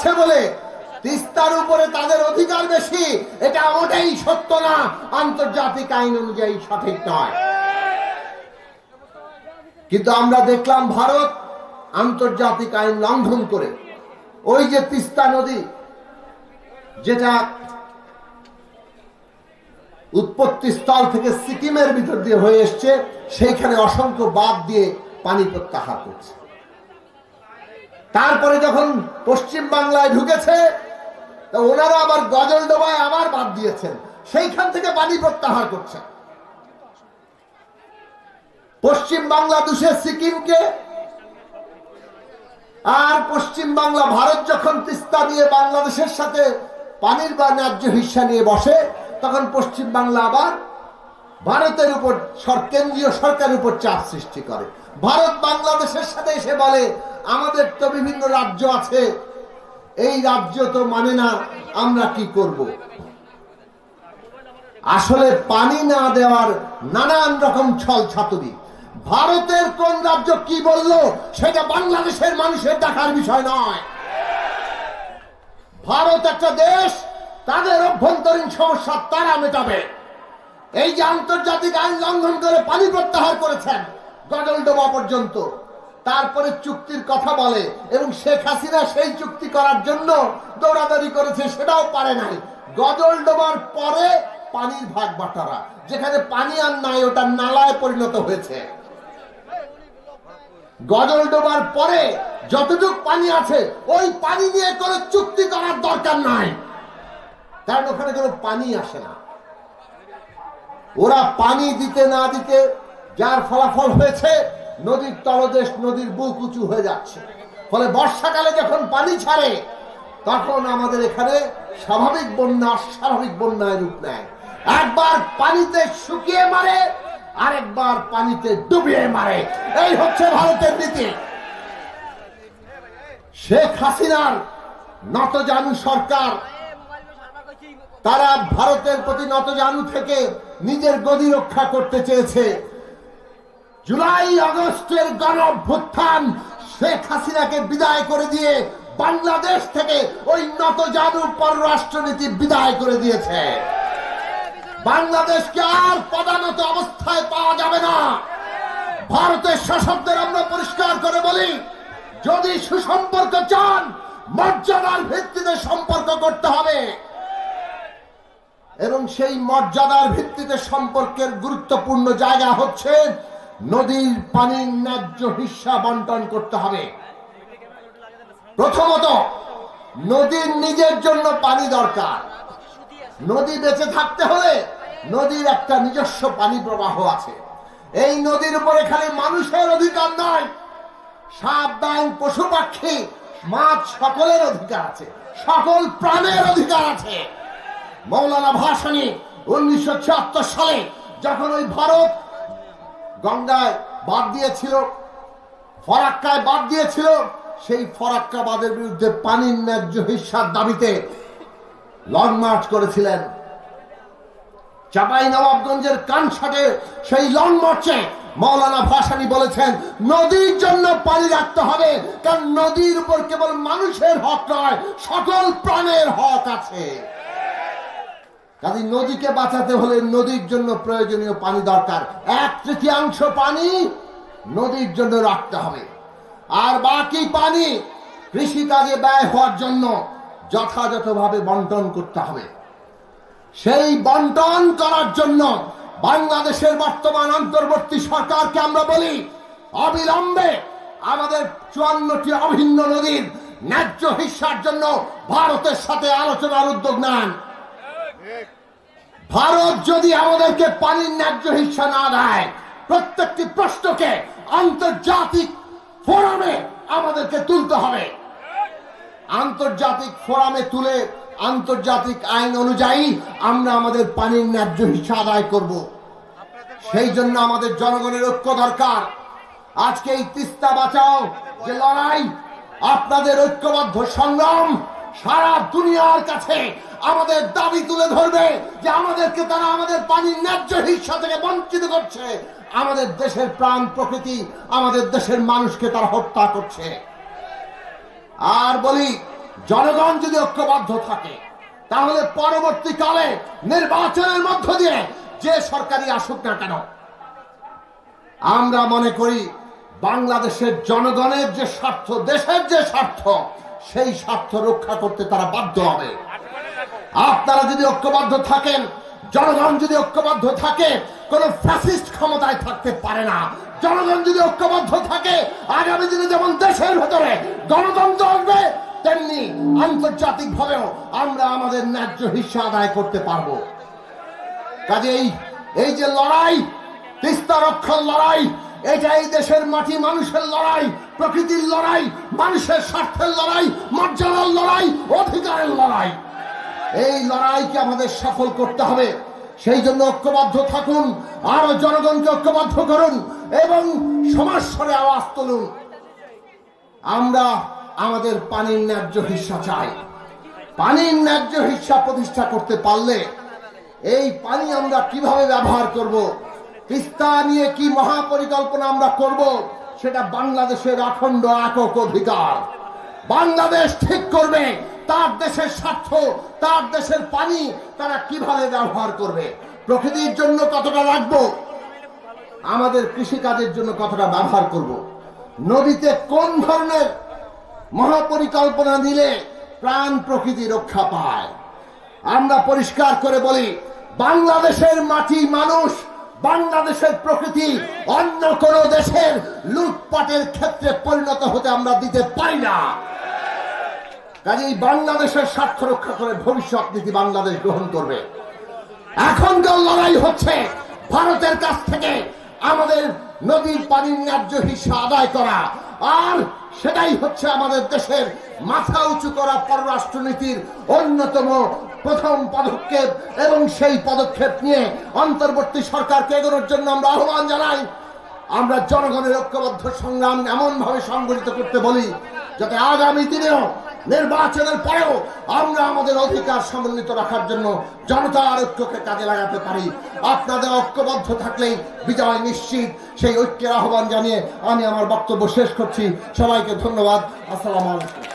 আছে বলে তিস্তার উপরে তাদের অধিকার বেশি, এটা ওটাই সত্য না। আন্তর্জাতিক আইন অনুযায়ী সঠিক নয়। কিন্তু আমরা দেখলাম ভারত আন্তর্জাতিক আইন লঙ্ঘন করে। ওই যে তিস্তা নদী, যেটা উৎপত্তি স্থল থেকে সিকিমের ভিতর দিয়ে হয়ে এসছে, সেইখানে অসংখ্য বাদ দিয়ে পানি প্রত্যাহার করছে। তারপরে যখন পশ্চিম বাংলায় ঢুকেছে ওনারা আবার গজল ডোবায় আবার বাদ দিয়েছেন। সেইখান থেকে পানি প্রত্যাহার করছেন পশ্চিম বাংলাদেশের সিকিমকে, আর পশ্চিম বাংলা ভারত যখন তিস্তা নিয়ে বাংলাদেশের সাথে পানির বা ন্যায্য হিস্সা নিয়ে বসে, তখন পশ্চিম বাংলা আবার ভারতের উপর কেন্দ্রীয় সরকারের উপর চাপ সৃষ্টি করে। ভারত বাংলাদেশের সাথে এসে বলে আমাদের তো বিভিন্ন রাজ্য আছে। এই রাজ্য তো মানে না আমরা কি করব। আসলে পানি না দেওয়ার নানান রকম ছল ছাতুরি। ভারতের কোন রাজ্য কি বলল, সেটা বাংলাদেশের মানুষের দেখার বিষয় নয়। ভারত একটা দেশ, তাদের অভ্যন্তরীণ সমস্যা তারা মেটাবে। এই যে আন্তর্জাতিক আইন লঙ্ঘন করে পানি প্রত্যাহার করেছেন গজলডোবা পর্যন্ত। তারপরে চুক্তির কথা বলে এবং শেখ হাসিনা সেই চুক্তি করার জন্য দৌড়াদৌড়ি করেছে, সেটাও পারে নাই। গজল ডোবার পরে পানির ভাগ বাটারা, যেখানে পানি আর নাই, ওটা নালায় পরিণত হয়েছে। গজল ডোবার পরে যতটুক পানি আছে, ওই পানি নিয়ে কোনো চুক্তি করার দরকার নাই। কারণ ওখানে কোনো পানি আসে না। ওরা পানি দিতে না দিতে যার ফলাফল হয়েছে নদীর তলদেশ নদীর বুক উঁচু হয়ে যাচ্ছে। ফলে বর্ষাকালে যখন পানি ছাড়ে, তখন আমাদের এখানে স্বাভাবিক বন্যা, অস্বাভাবিক বন্যায় রূপ নেয়। একবার পানিতে শুকিয়ে মারে, আরেকবার পানিতে ডুবিয়ে মারে। এই হচ্ছে ভারতের নীতি। শেখ হাসিনার নতজানু সরকার, তারা ভারতের প্রতি নতজানু থেকে নিজের গদি রক্ষা করতে চেয়েছে। জুলাই আগস্টের গণ শেখ হাসিনাকে বিদায় করে দিয়ে বাংলাদেশ থেকে ওই নতজানু পররাষ্ট্রনীতি বিদায় করে দিয়েছে। বাংলাদেশকে আর পদানত অবস্থায় পাওয়া যাবে না। ভারতের শাসকদের আমরা পরিষ্কার করে বলি, যদি সুসম্পর্ক চান, মর্যাদার ভিত্তিতে সম্পর্ক করতে হবে। এবং সেই মর্যাদার ভিত্তিতে সম্পর্কের গুরুত্বপূর্ণ জায়গা হচ্ছে নদীর পানির ন্যায্য হিস্সা বন্টন করতে হবে। প্রথমত, নদীর নিজের জন্য পানি দরকার। নদী বেঁচে থাকতে হলে নদীর একটা নিজস্ব পানি প্রবাহ আছে। এই নদীর উপরে খালি মানুষের অধিকার নয় সাপ ডাইন পশু পাখি, মাছ সকলের অধিকার আছে। সকল প্রাণের অধিকার আছে। মৌলানা ভাসানী উনিশশো সালে যখন ওই ভারত গঙ্গায় বাদ দিয়েছিল, ফরাক্কায় বাদ দিয়েছিল। সেই ফরাক্কাবাদের বিরুদ্ধে পানির ন্যায্য হিস্সার দাবিতে লং মার্চ করেছিলেন। চাপাই নবাবগঞ্জের কানসাটে সেই লং মার্চে মৌলানা ভাসানী বলেছেন, নদীর জন্য পানি রাখতে হবে, কারণ নদীর উপর কেবল মানুষের হক নয়, সকল প্রাণের হক আছে। কাজে নদীকে বাঁচাতে হলে নদীর জন্য প্রয়োজনীয় পানি দরকার। এক তৃতীয়াংশ পানি নদীর জন্য রাখতে হবে। আর বাকি পানি কৃষিকাজে ব্যয় হওয়ার জন্য যথাযথভাবে বন্টন করতে হবে। সেই বন্টন করার জন্য বাংলাদেশের বর্তমান অন্তর্বর্তী সরকারকে আমরা বলি, অবিলম্বে আমাদের চুয়ান্নটি অভিন্ন নদীর ন্যায্য হিস্সার জন্য ভারতের সাথে আলোচনার উদ্যোগ নেন। ভারত যদি আমাদেরকে পানির ন্যায্য হিস্সা না দেয়, প্রত্যেকটি প্রশ্নকে আন্তর্জাতিক ফোরামে আমাদেরকে তুলতে হবে। আন্তর্জাতিক ফোরামে তুলে আন্তর্জাতিক আইন অনুযায়ী আমরা আমাদের পানির ন্যায্য হিস্সা আদায় করব। সেই জন্য আমাদের জনগণের ঐক্য দরকার। আজকে এই তিস্তা বাঁচাও, যে লড়াই, আপনাদের ঐক্যবদ্ধ সংগ্রাম সারা দুনিয়ার কাছে আমাদের দাবি তুলে ধরবে যে আমাদেরকে তারা আমাদের পানির ন্যায্য হিস্সা থেকে বঞ্চিত করছে। আমাদের দেশের প্রাণ প্রকৃতি, আমাদের দেশের মানুষকে তারা হত্যা করছে। আর বলি, জনগণ যদি ঐক্যবদ্ধ থাকে, তাহলে পরবর্তীকালে নির্বাচনের মধ্য দিয়ে যে সরকারি আসুক না কেন, আমরা মনে করি বাংলাদেশের জনগণের যে স্বার্থ, দেশের যে স্বার্থ সেই স্বার্থ রক্ষা করতে তারা বাধ্য হবে। আপনারা যদি ঐক্যবদ্ধ থাকেন, জনগণ যদি ঐক্যবদ্ধ থাকে, কোন ফ্যাসিস্ট ক্ষমতায় থাকতে পারে না। জনগণ যদি ঐক্যবদ্ধ থাকে, আগামী দিনে যেমন দেশের ভেতরে গণতন্ত্র আসবে, তেমনি আন্তর্জাতিক ভাবেও আমরা আমাদের ন্যায্য হিস্সা আদায় করতে পারব। কাজেই এই যে লড়াই, তিস্তা রক্ষার লড়াই, এটা এই দেশের মাটি মানুষের লড়াই প্রকৃতির লড়াই, মানুষের স্বার্থের লড়াই, মর্যাদার লড়াই, অধিকারের লড়াই। এই লড়াইকে আমাদের সফল করতে হবে। সেই জন্য ঐক্যবদ্ধ থাকুন, আরও জনগণকে ঐক্যবদ্ধ করুন এবং সমাজ স্বরে আওয়াজ তুলুন। আমরা আমাদের পানির ন্যায্য হিস্সা চাই। পানির ন্যায্য হিস্সা প্রতিষ্ঠা করতে পারলে এই পানি আমরা কীভাবে ব্যবহার করব, তিস্তা নিয়ে কি মহাপরিকল্পনা আমরা করব সেটা বাংলাদেশের অখণ্ড একক অধিকার। বাংলাদেশ ঠিক করবে, তার দেশের স্বার্থ, তার দেশের পানি তারা কীভাবে ব্যবহার করবে? প্রকৃতির জন্য কতটা রাখব? আমাদের কৃষিকাজের জন্য কতটা ব্যবহার করব? নদীতে কোন ধরনের মহাপরিকল্পনা দিলে প্রাণ প্রকৃতি রক্ষা পায়? আমরা পরিষ্কার করে বলি, বাংলাদেশের মাটি মানুষ বাংলাদেশের প্রকৃতি অন্য কোন দেশের লুটপাটের ক্ষেত্রে পরিণত হতে আমরা দিতে পারি না। কাজেই বাংলাদেশের স্বার্থ রক্ষা করে ভবিষ্যৎ নীতি বাংলাদেশ গ্রহণ করবে। এখনকার লড়াই হচ্ছে ভারতের কাছ থেকে আমাদের নদীর পানির ন্যায্য হিসা আদায় করা, আর সেটাই হচ্ছে আমাদের দেশের মাথা উঁচু করা পররাষ্ট্রনীতির অন্যতম প্রথম পদক্ষেপ এবং সেই পদক্ষেপ নিয়ে অন্তর্বর্তী সরকারকে এগোনোর জন্য আমরা আহ্বান জানাই। আমরা জনগণের ঐক্যবদ্ধ সংগ্রাম এমন ভাবে সংগঠিত করতে বলি যাতে আগামী দিনেও, নির্বাচনের পরেও আমরা আমাদের অধিকার সমন্বিত রাখার জন্য জনতার ঐক্যকে কাজে লাগাতে পারি। আপনাদের ঐক্যবদ্ধ থাকলেই বিজয় নিশ্চিত। সেই ঐক্যের আহ্বান জানিয়ে আমি আমার বক্তব্য শেষ করছি। সবাইকে ধন্যবাদ। আসসালামু আলাইকুম।